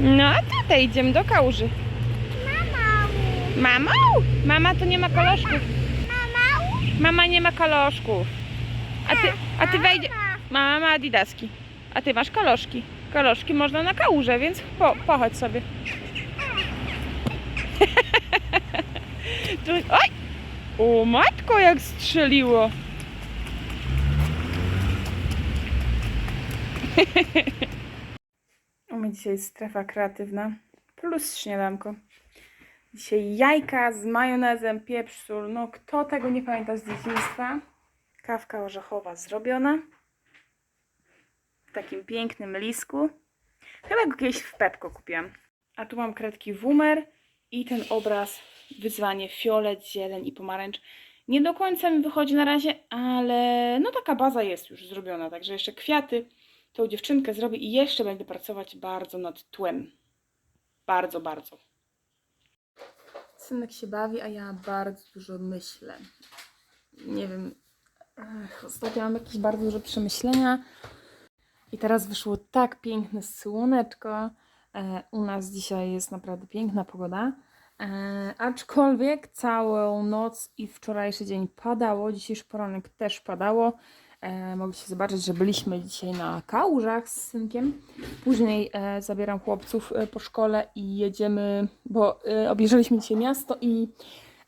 No a tutaj idziemy do kałuży. Mama. Mamą? Mama to nie ma kaloszków. Mama. Mama nie ma kaloszków. A ty, a ty wejdzie... Mama ma adidaski. A ty masz kaloszki. Kaloszki można na kałużę, więc po, pochodź sobie. tu, oj! O matko, jak strzeliło. U mnie dzisiaj jest strefa kreatywna plus śniadanko. Dzisiaj jajka z majonezem, pieprz, sól. No kto tego nie pamięta z dzieciństwa? Kawka orzechowa zrobiona. W takim pięknym lisku. Chyba go kiedyś w Pepko kupiłam. A tu mam kredki Wumer i ten obraz wyzwanie fiolet, zieleń i pomarańcz. Nie do końca mi wychodzi na razie, ale no taka baza jest już zrobiona. Także jeszcze kwiaty tą dziewczynkę zrobię i jeszcze będę pracować bardzo nad tłem. Bardzo, bardzo. Synek się bawi, a ja bardzo dużo myślę. Nie wiem, ech, ostatnio mam jakieś bardzo duże przemyślenia. I teraz wyszło tak piękne słoneczko. E, u nas dzisiaj jest naprawdę piękna pogoda. E, aczkolwiek całą noc i wczorajszy dzień padało. Dzisiejszy poranek też padało. E, mogliście zobaczyć, że byliśmy dzisiaj na kałużach z synkiem. Później e, zabieram chłopców e, po szkole i jedziemy, bo e, dzisiaj miasto i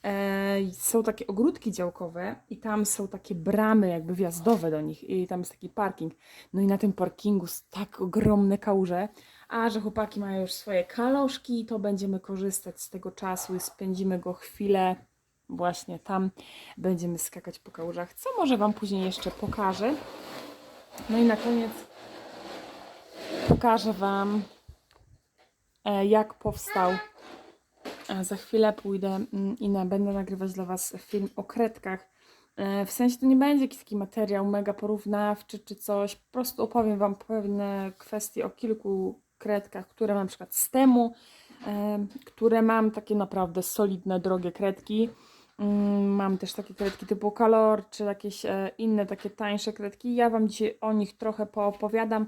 e, są takie ogródki działkowe i tam są takie bramy jakby wjazdowe do nich i tam jest taki parking. No i na tym parkingu są tak ogromne kałuże, a że chłopaki mają już swoje kaloszki, to będziemy korzystać z tego czasu i spędzimy go chwilę właśnie tam. Będziemy skakać po kałużach, co może Wam później jeszcze pokażę. No i na koniec pokażę Wam, e, jak powstał. Za chwilę pójdę mm, i będę nagrywać dla Was film o kredkach. E, W sensie to nie będzie jakiś taki materiał mega porównawczy czy coś. Po prostu opowiem Wam pewne kwestie o kilku kredkach, które mam na przykład z temu, e, które mam takie naprawdę solidne, drogie kredki. Mm, Mam też takie kredki typu Color, czy jakieś e, inne takie tańsze kredki. Ja Wam dzisiaj o nich trochę poopowiadam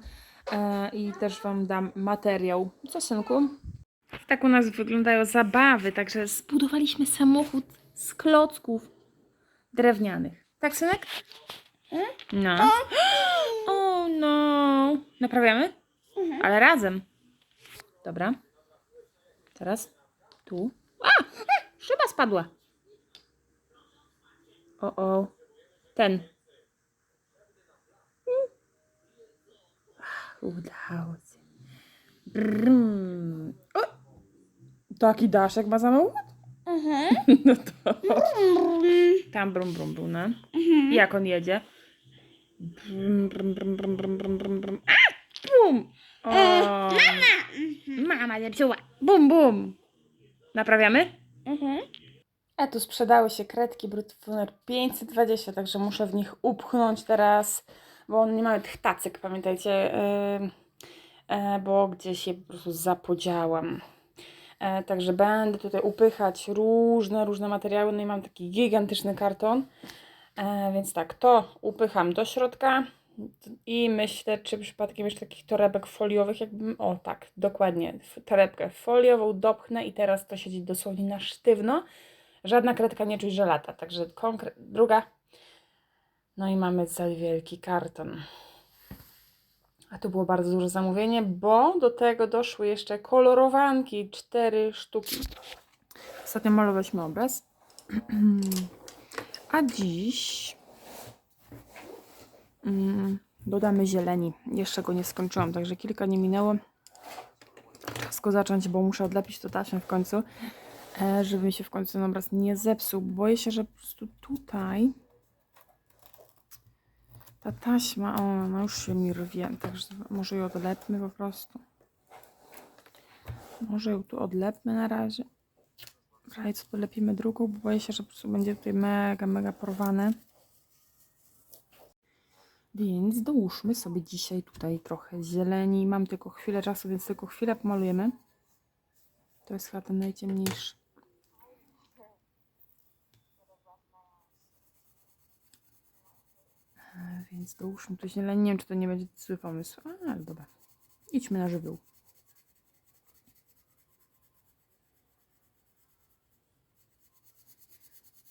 e, i też Wam dam materiał. Co, synku? Tak u nas wyglądają zabawy, także zbudowaliśmy samochód z klocków drewnianych. Tak, synek? No. O no. Naprawiamy? Ale razem. Dobra. Teraz tu. A! Szyba spadła. O, o. Ten. Mm. Ach, Udało się. Brum. O! Taki daszek ma samochód? Mhm. No to. Tam brum brum brum, no. I Jak on jedzie? Brum, brum, brum, brum, brum, brum, brum, brum. A! Bum! O, mama zepsuła. Bum, bum. Naprawiamy? Mhm. A tu sprzedały się kredki Brutfuner 520, także muszę w nich upchnąć teraz, bo one nie mają tych tacek, pamiętajcie, yy, bo gdzieś je po prostu zapodziałam. E, Także będę tutaj upychać różne, różne materiały. No i mam taki gigantyczny karton. E, Więc tak, to upycham do środka i myślę, czy przypadkiem jeszcze takich torebek foliowych, jakbym, o tak, dokładnie, torebkę foliową dopchnę i teraz to siedzi dosłownie na sztywno. Żadna kredka nie czuć, że lata. Także druga. No i mamy cały wielki karton. A to było bardzo duże zamówienie, bo do tego doszły jeszcze kolorowanki, cztery sztuki. Ostatnio malowaliśmy obraz. A dziś mm, dodamy zieleni. Jeszcze go nie skończyłam, także kilka nie minęło. Czas zacząć, bo muszę odlepić to taśmę w końcu, żeby mi się w końcu ten obraz nie zepsuł. Boję się, że po prostu tutaj ta taśma, o, no już się mi rwie, także może ją odlepmy po prostu. Może ją tu odlepmy na razie. Razie co dolepimy drugą, bo boję się, że po prostu będzie tutaj mega, mega porwane. Więc dołóżmy sobie dzisiaj tutaj trochę zieleni. Mam tylko chwilę czasu, więc tylko chwilę pomalujemy. To jest chyba ten najciemniejszy. więc dołóżmy tu zieleń. Nie wiem, czy to nie będzie zły pomysł, A, ale dobra. Idźmy na żywioł.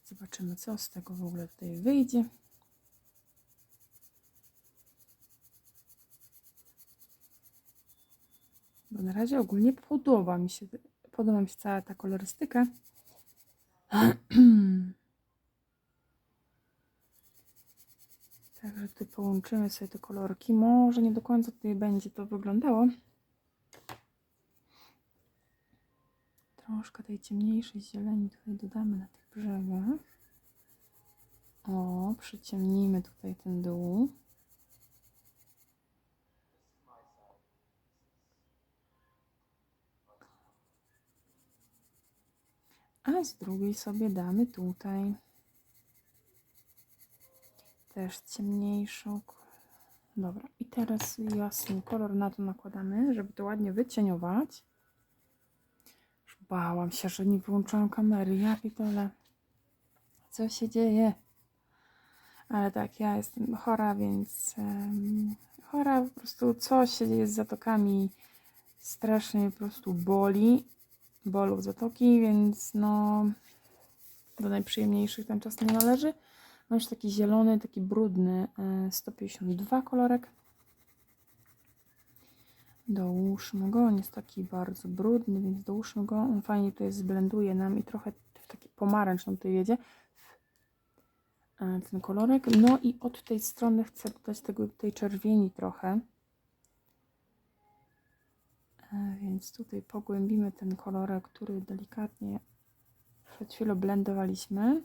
Zobaczymy, co z tego w ogóle tutaj wyjdzie. Bo na razie ogólnie podoba mi się, podoba mi się cała ta kolorystyka. Hmm. Także tutaj połączymy sobie te kolorki. Może nie do końca tutaj będzie to wyglądało. Troszkę tej ciemniejszej zieleni tutaj dodamy na tych brzegach. O, przyciemnijmy tutaj ten dół. A z drugiej sobie damy tutaj też ciemniejszą. Dobra, i teraz jasny kolor na to nakładamy, żeby to ładnie wycieniować. Już bałam się, że nie wyłączyłam kamery. Ja pitole. Co się dzieje? Ale tak, ja jestem chora, więc em, chora po prostu coś się dzieje z zatokami. Strasznie po prostu boli. Bolą zatoki, więc no do najprzyjemniejszych ten czas nie należy. Mam już taki zielony, taki brudny e, 152 kolorek. Dołóżmy go, on jest taki bardzo brudny, więc dołóżmy go. On fajnie tutaj zblenduje nam i trochę w taki pomarańcz nam tutaj jedzie. E, Ten kolorek. No i od tej strony chcę dodać tego, tej czerwieni trochę. E, Więc tutaj pogłębimy ten kolorek, który delikatnie przed chwilą blendowaliśmy.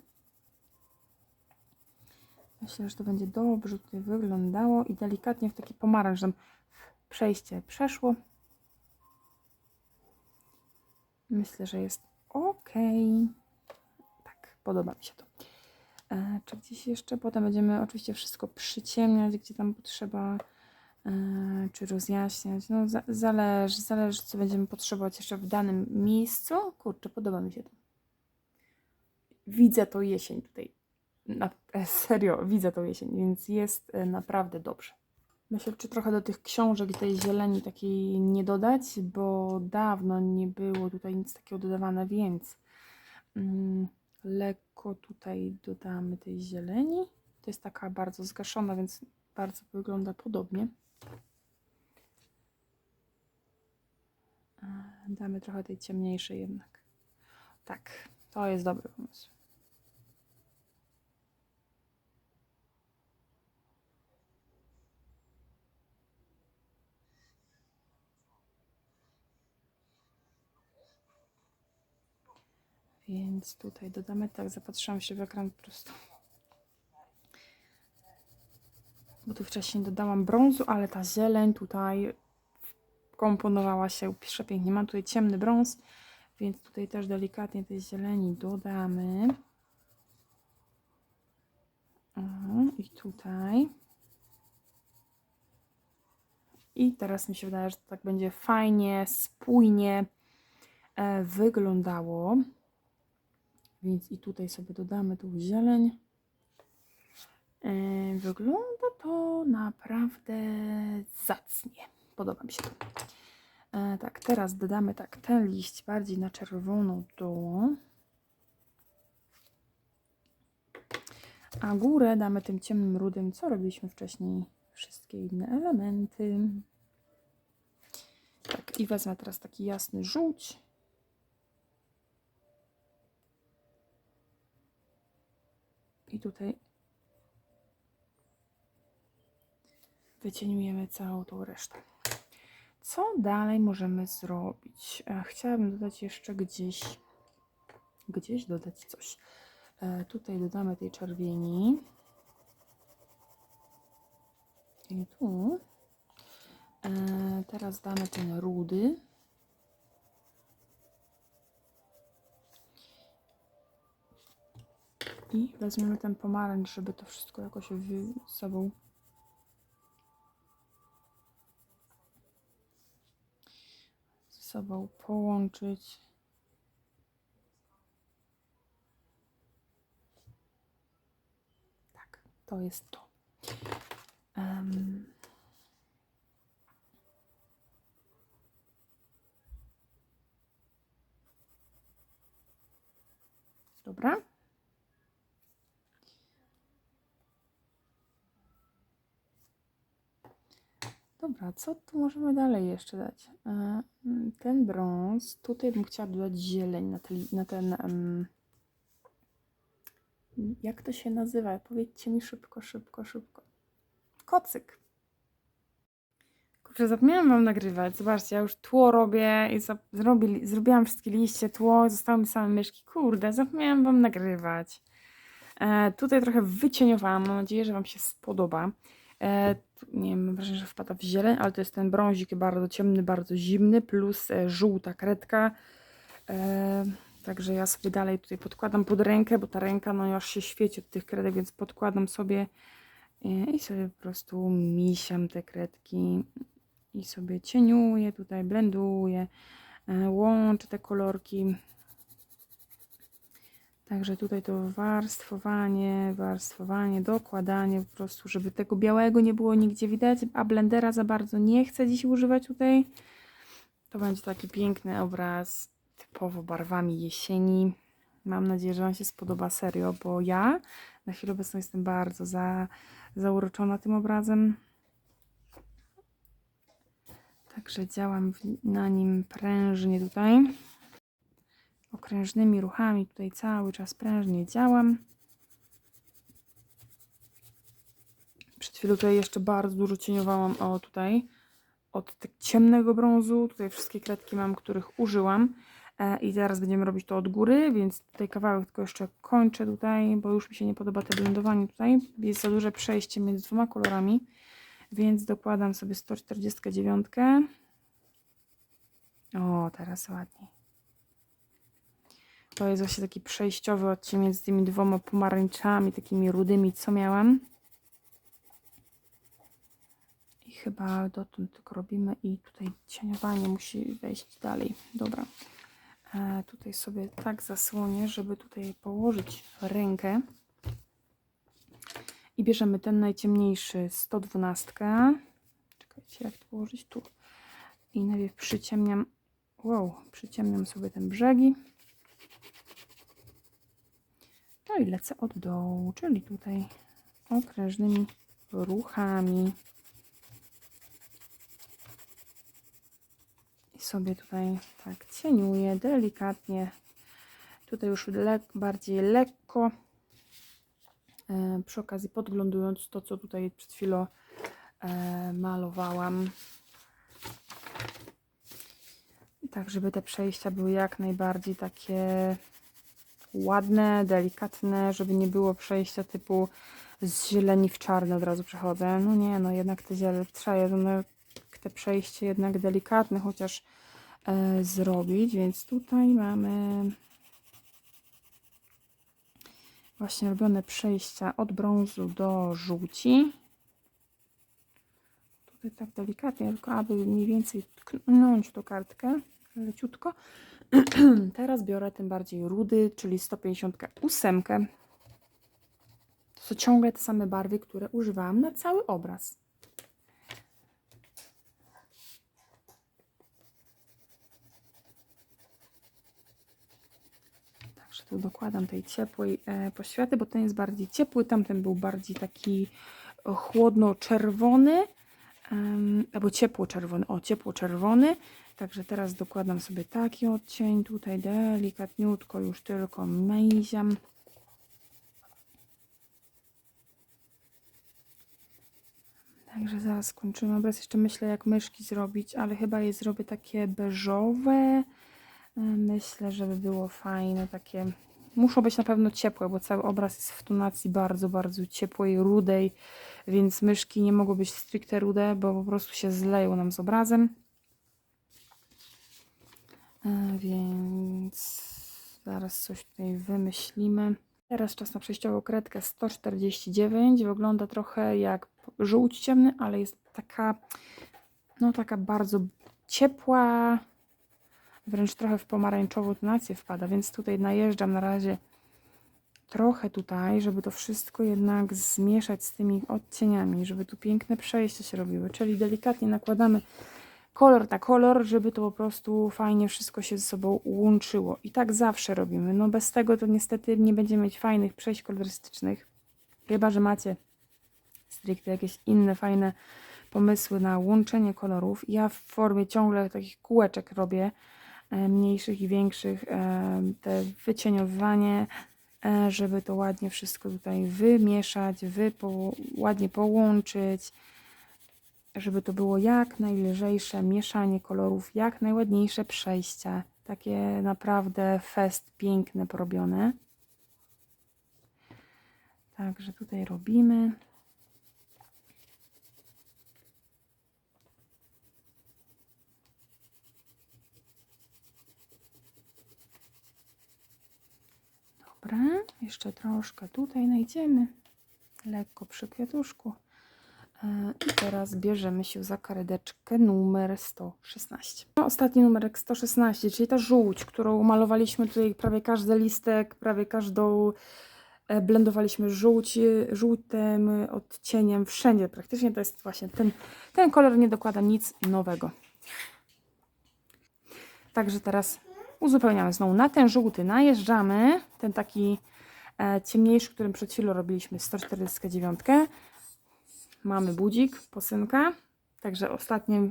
Myślę, że to będzie dobrze tutaj wyglądało i delikatnie w taki pomarańcz przejście przeszło. Myślę, że jest ok. Tak, podoba mi się to. E, czy gdzieś jeszcze? Potem będziemy oczywiście wszystko przyciemniać, gdzie tam potrzeba, e, czy rozjaśniać. No, za, zależy, zależy, co będziemy potrzebować jeszcze w danym miejscu. Kurczę, podoba mi się to. Widzę to jesień tutaj. Na, e, serio, widzę tą jesień, więc jest e, naprawdę dobrze. Myślę, czy trochę do tych książek tej zieleni takiej nie dodać, bo dawno nie było tutaj nic takiego dodawane, więc mm, lekko tutaj dodamy tej zieleni. To jest taka bardzo zgaszona, więc bardzo wygląda podobnie. E, Damy trochę tej ciemniejszej jednak. Tak, to jest dobry pomysł. Więc tutaj dodamy, tak, zapatrzyłam się w ekran po prostu. Bo tu wcześniej dodałam brązu, ale ta zieleń tutaj komponowała się przepięknie. Mam tutaj ciemny brąz, więc tutaj też delikatnie tej zieleni dodamy. O, I tutaj. I teraz mi się wydaje, że to tak będzie fajnie, spójnie e, wyglądało. Więc i tutaj sobie dodamy tą zieleń. E, Wygląda to naprawdę zacnie. Podoba mi się to. E, Tak, teraz dodamy tak ten liść bardziej na czerwoną dół. A górę damy tym ciemnym rudym, co robiliśmy wcześniej. Wszystkie inne elementy. Tak, i wezmę teraz taki jasny żółć. I tutaj wycieniujemy całą tą resztę. Co dalej możemy zrobić? E, Chciałabym dodać jeszcze gdzieś, gdzieś dodać coś. E, Tutaj dodamy tej czerwieni. I tu. E, Teraz damy ten rudy. I weźmiemy ten pomarańcz, żeby to wszystko jakoś wy- sobą ze sobą połączyć. Tak, to jest to. Em, Dobra. Dobra, co tu możemy dalej jeszcze dać? E, mm, Ten brąz, tutaj bym chciała dodać zieleń na, na ten. em, jak to się nazywa? Powiedzcie mi szybko, szybko, szybko. Kocyk. Kurczę, zapomniałam wam nagrywać. Zobaczcie, ja już tło robię i za- zrobi, zrobiłam wszystkie liście, tło, zostały mi same myszki. Kurde, zapomniałam wam nagrywać. E, tutaj trochę wycieniowałam, mam nadzieję, że wam się spodoba. E, nie wiem, mam wrażenie, że wpada w zieleń, ale to jest ten brązik bardzo ciemny, bardzo zimny, plus e, żółta kredka. E, także ja sobie dalej tutaj podkładam pod rękę, bo ta ręka no już się świeci od tych kredek, więc podkładam sobie i sobie po prostu misiam te kredki i sobie cieniuję, tutaj blenduję, łączę te kolorki. Także tutaj to warstwowanie, warstwowanie, dokładanie po prostu, żeby tego białego nie było nigdzie widać, a blendera za bardzo nie chcę dziś używać tutaj. To będzie taki piękny obraz, typowo barwami jesieni. Mam nadzieję, że Wam się spodoba serio, bo ja na chwilę obecną jestem bardzo za, zauroczona tym obrazem. Także działam na nim prężnie tutaj okrężnymi ruchami tutaj cały czas prężnie działam. Przed chwilą tutaj jeszcze bardzo dużo cieniowałam o tutaj od tak ciemnego brązu. Tutaj wszystkie kredki mam, których użyłam. E, I teraz będziemy robić to od góry, więc tutaj kawałek tylko jeszcze kończę tutaj, bo już mi się nie podoba to blendowanie tutaj. Jest za duże przejście między dwoma kolorami, więc dokładam sobie 149. O, teraz ładniej. To jest właśnie taki przejściowy odcień między tymi dwoma pomarańczami, takimi rudymi, co miałam. I chyba dotąd tylko robimy i tutaj cieniowanie musi wejść dalej. Dobra. E, tutaj sobie tak zasłonię, żeby tutaj położyć rękę. I bierzemy ten najciemniejszy 112. Czekajcie, jak to położyć tu. I najpierw przyciemniam, wow, przyciemniam sobie ten brzegi. No i lecę od dołu, czyli tutaj okrężnymi ruchami. I sobie tutaj tak cieniuję delikatnie. Tutaj już le bardziej lekko. E, przy okazji podglądując to, co tutaj przed chwilą e, malowałam. Tak, żeby te przejścia były jak najbardziej takie ładne, delikatne, żeby nie było przejścia typu z zieleni w czarne od razu przechodzę. No nie, no jednak te ziele trzeba jednak te przejście jednak delikatne chociaż e, zrobić, więc tutaj mamy właśnie robione przejścia od brązu do żółci. Tutaj tak delikatnie, tylko aby mniej więcej tknąć tą kartkę leciutko. Teraz biorę tym bardziej rudy, czyli 158. To są ciągle te same barwy, które używałam na cały obraz. Także tu dokładam tej ciepłej e, poświaty, bo ten jest bardziej ciepły, tamten był bardziej taki e, chłodno-czerwony, albo ciepło-czerwony, o ciepło-czerwony. Także teraz dokładam sobie taki odcień, tutaj delikatniutko już tylko mejziam. Także zaraz skończymy obraz. Jeszcze myślę, jak myszki zrobić, ale chyba je zrobię takie beżowe. E, Myślę, żeby było fajne, takie. Muszą być na pewno ciepłe, bo cały obraz jest w tonacji bardzo, bardzo ciepłej, rudej, więc myszki nie mogą być stricte rude, bo po prostu się zleją nam z obrazem. E, Więc zaraz coś tutaj wymyślimy. Teraz czas na przejściową kredkę 149. Wygląda trochę jak żółć ciemny, ale jest taka, no taka bardzo ciepła, wręcz trochę w pomarańczową tonację wpada, więc tutaj najeżdżam na razie trochę tutaj, żeby to wszystko jednak zmieszać z tymi odcieniami, żeby tu piękne przejścia się robiły, czyli delikatnie nakładamy kolor na kolor, żeby to po prostu fajnie wszystko się ze sobą łączyło. I tak zawsze robimy. No bez tego to niestety nie będziemy mieć fajnych przejść kolorystycznych. Chyba, że macie stricte jakieś inne fajne pomysły na łączenie kolorów. Ja w formie ciągle takich kółeczek robię, e, mniejszych i większych, e, te wycieniowanie, e, żeby to ładnie wszystko tutaj wymieszać, wypo, ładnie połączyć, żeby to było jak najlżejsze mieszanie kolorów, jak najładniejsze przejścia. Takie naprawdę fest piękne porobione. Także tutaj robimy. Dobra, jeszcze troszkę tutaj najdziemy. Lekko przy kwiatuszku. E, I teraz bierzemy się za karedeczkę numer 116. No, ostatni numerek 116, czyli ta żółć, którą malowaliśmy tutaj prawie każdy listek, prawie każdą e, blendowaliśmy żółć, żółtym odcieniem wszędzie. Praktycznie to jest właśnie ten, ten kolor, nie dokłada nic nowego. Także teraz uzupełniamy znowu na ten żółty, najeżdżamy, ten taki e, ciemniejszy, którym przed chwilą robiliśmy 149. Mamy budzik, posynka, także ostatnie e,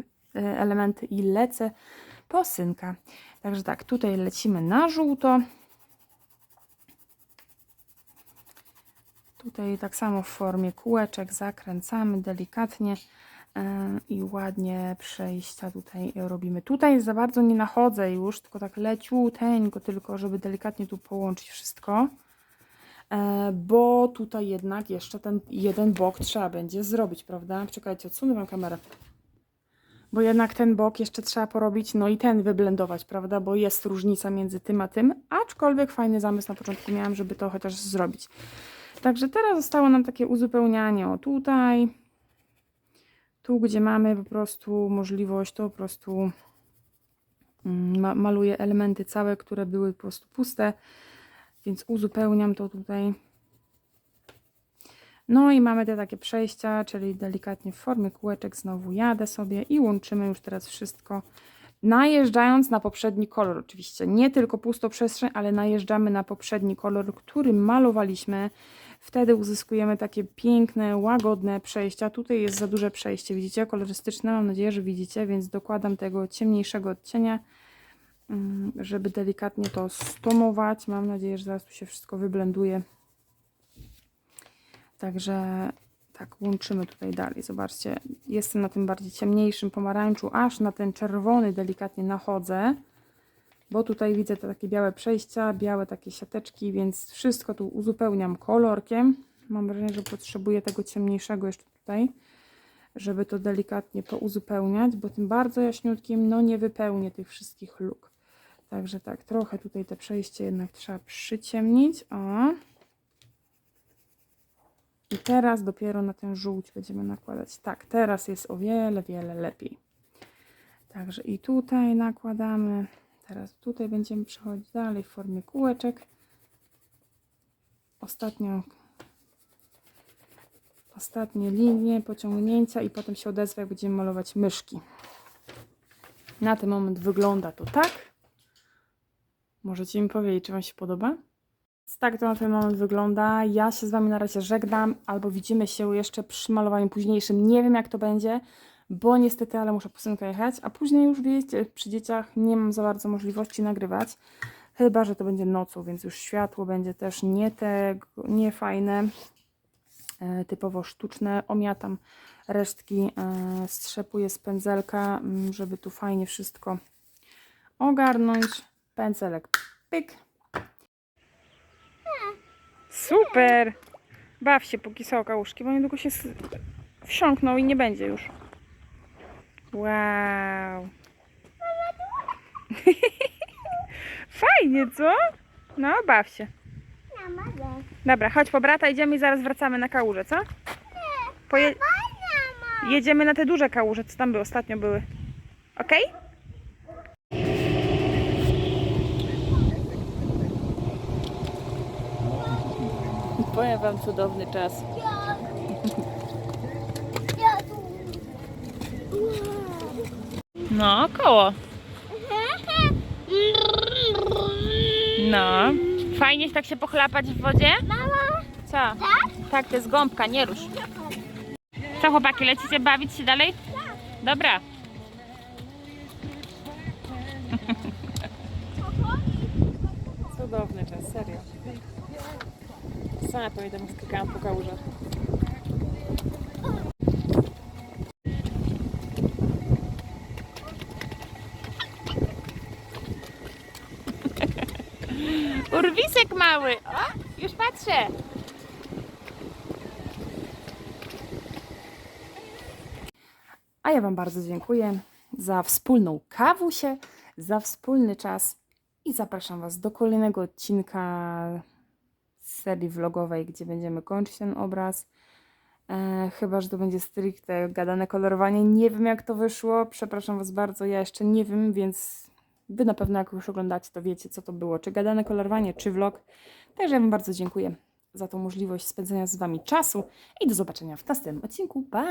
elementy i lecę posynka. Także tak, tutaj lecimy na żółto. Tutaj tak samo w formie kółeczek zakręcamy delikatnie e, i ładnie przejścia tutaj robimy. Tutaj za bardzo nie nachodzę już, tylko tak leciuteńko, tylko żeby delikatnie tu połączyć wszystko. E, Bo tutaj jednak jeszcze ten jeden bok trzeba będzie zrobić, prawda? Czekajcie, odsunę wam kamerę. Bo jednak ten bok jeszcze trzeba porobić, no i ten wyblendować, prawda? Bo jest różnica między tym a tym, aczkolwiek fajny zamysł na początku miałam, żeby to chociaż zrobić. Także teraz zostało nam takie uzupełnianie, o tutaj, tu gdzie mamy po prostu możliwość, to po prostu mm, ma maluję elementy całe, które były po prostu puste, więc uzupełniam to tutaj. No i mamy te takie przejścia, czyli delikatnie w formie kółeczek znowu jadę sobie i łączymy już teraz wszystko, najeżdżając na poprzedni kolor oczywiście. Nie tylko pustą przestrzeń, ale najeżdżamy na poprzedni kolor, który malowaliśmy. Wtedy uzyskujemy takie piękne, łagodne przejścia. Tutaj jest za duże przejście, widzicie, kolorystyczne, mam nadzieję, że widzicie, więc dokładam tego ciemniejszego odcienia, żeby delikatnie to stomować. Mam nadzieję, że zaraz tu się wszystko wyblenduje. Także tak, łączymy tutaj dalej. Zobaczcie, jestem na tym bardziej ciemniejszym pomarańczu, aż na ten czerwony delikatnie nachodzę, bo tutaj widzę te takie białe przejścia, białe takie siateczki, więc wszystko tu uzupełniam kolorkiem. Mam wrażenie, że potrzebuję tego ciemniejszego jeszcze tutaj, żeby to delikatnie pouzupełniać, bo tym bardzo jaśniutkim no nie wypełnię tych wszystkich luk. Także tak, trochę tutaj te przejście jednak trzeba przyciemnić. O. I teraz dopiero na ten żółć będziemy nakładać. Tak, teraz jest o wiele, wiele lepiej. Także i tutaj nakładamy. Teraz tutaj będziemy przechodzić dalej w formie kółeczek. Ostatnią, ostatnie linie pociągnięcia i potem się odezwę, jak będziemy malować myszki. Na ten moment wygląda to tak. Możecie mi powiedzieć, czy Wam się podoba? Tak to na ten moment wygląda. Ja się z Wami na razie żegnam, albo widzimy się jeszcze przy malowaniu późniejszym. Nie wiem jak to będzie, bo niestety, ale muszę po synka jechać, a później już wiecie, przy dzieciach nie mam za bardzo możliwości nagrywać. Chyba, że to będzie nocą, więc już światło będzie też nie te, nie fajne, e, typowo sztuczne. Omiatam resztki, e, strzepuję z pędzelka, m, żeby tu fajnie wszystko ogarnąć. Pędzelek, pyk. Super! Baw się, póki są kałuszki, bo niedługo się wsiąkną i nie będzie już. Wow! Fajnie, co? No, baw się. Dobra, chodź po brata, idziemy i zaraz wracamy na kałuże, co? Poje- jedziemy na te duże kałuże, co tam były, ostatnio były. Okej? Powiem wam cudowny czas. No, koło. No. Fajnie tak się pochlapać w wodzie? Mama, Co? Tak, to jest gąbka, nie rusz. Co chłopaki, lecicie bawić się dalej? Dobra. Sama pamiętam, skakałam po kałużach. Urwisek mały! O, już patrzę! A ja Wam bardzo dziękuję za wspólną kawusię, za wspólny czas i zapraszam Was do kolejnego odcinka serii vlogowej, gdzie będziemy kończyć ten obraz. E, chyba, że to będzie stricte gadane kolorowanie. Nie wiem, jak to wyszło. Przepraszam Was bardzo, ja jeszcze nie wiem, więc Wy na pewno, jak już oglądacie, to wiecie, co to było. Czy gadane kolorowanie, czy vlog. Także ja Wam bardzo dziękuję za tą możliwość spędzenia z Wami czasu i do zobaczenia w następnym odcinku. Pa!